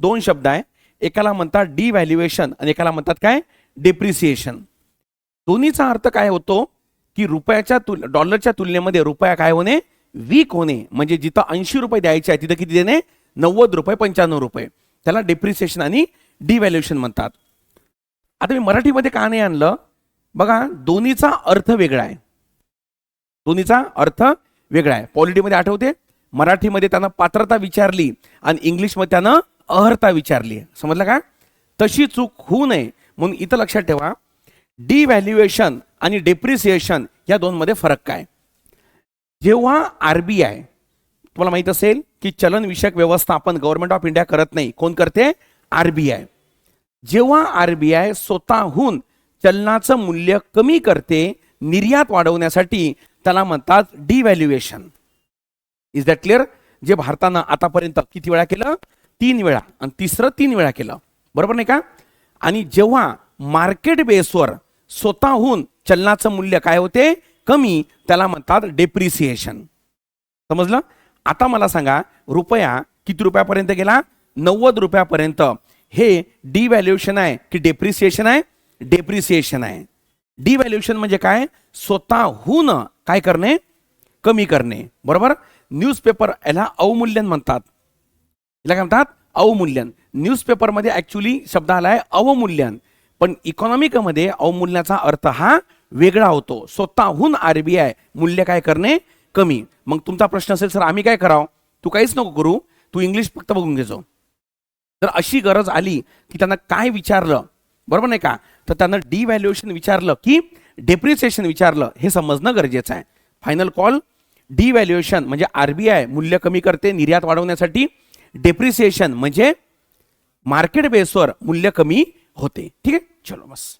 दोन शब्द आहे. एकाला म्हणतात डिव्हॅल्युएशन आणि एकाला म्हणतात काय? डेप्रिसिएशन दोन्हीचा अर्थ काय होतो? की रुपयाच्या तुल डॉलरच्या तुलनेमध्ये रुपया काय होणे? वीक होणे. म्हणजे जिथं ऐंशी रुपये द्यायचे आहे तिथं किती देणे? नव्वद रुपये पंच्याण्णव रुपये. त्याला डेप्रिसिएशन आणि डिव्हॅल्युएशन म्हणतात. आता मी मराठीमध्ये का नाही आणलं? बघा दोन्हीचा अर्थ वेगळा आहे. दोन्हीचा अर्थ वेगळा आहे. पॉलिटीमध्ये आठवते? मराठीमध्ये त्यानं पात्रता विचारली आणि इंग्लिशमध्ये त्यानं अहर्ता विचारली समजलं का? तशी चूक होऊ नये. म्हणून इथं लक्षात ठेवा डिव्हॅल्युएशन आणि डेप्रिसिएशन या दोनमध्ये फरक काय? जेव्हा आर बी आय तुम्हाला माहीत असेल की चलनविषयक व्यवस्थापन गव्हर्नमेंट ऑफ इंडिया करत नाही. कोण करते? R B I. जेव्हा आर बी आय स्वतःहून चलनाचं मूल्य कमी करते निर्यात वाढवण्यासाठी त्याला म्हणतात डिव्हॅल्युएशन इज दॅट क्लिअर जे भारतानं आतापर्यंत किती वेळा केलं? तीन वेळा आणि तिसरं तीन वेळा केलं. बरोबर नाही का? आणि जेव्हा मार्केट बेसवर स्वतःहून चलनाचं मूल्य काय होते? कमी त्याला म्हणतात डेप्रिसिएशन समजलं? आता मला सांगा रुपया किती रुपयापर्यंत गेला? नव्वद रुपयापर्यंत. हे डिव्हॅल्युएशन आहे की डेप्रिसिएशन आहे? डेप्रिसिएशन आहे. डिव्हॅल्युएशन म्हणजे काय? स्वतःहून काय करणे? कमी करणे. बरोबर? न्यूजपेपर याला अवमूल्यन म्हणतात. याला काय म्हणतात? अवमूल्यन. न्यूजपेपरमध्ये ॲक्च्युली शब्द आहे अवमूल्यन. पण इकॉनॉमिकमध्ये अवमूल्याचा अर्थ हा वेगळा होतो. स्वतःहून आरबीआय मूल्य काय करणे? कमी. मग तुमचा प्रश्न असेल सर आम्ही काय करावं? तू काहीच नको करू. तू इंग्लिश फक्त बघून घेजो तर अशी गरज आली की त्यांना काय विचारलं? बरोबर नाही का? तर त्यांना डिव्हॅल्युएशन विचारलं की डेप्रिसिएशन विचारलं. हे समजणं गरजेचं आहे. फायनल कॉल डिव्हॅल्युएशन म्हणजे आर बी आय मूल्य कमी करते निर्यात वाढवण्यासाठी. डेप्रिसिएशन म्हणजे मार्केट बेसवर मूल्य कमी होते. ठीक आहे? चलो बस.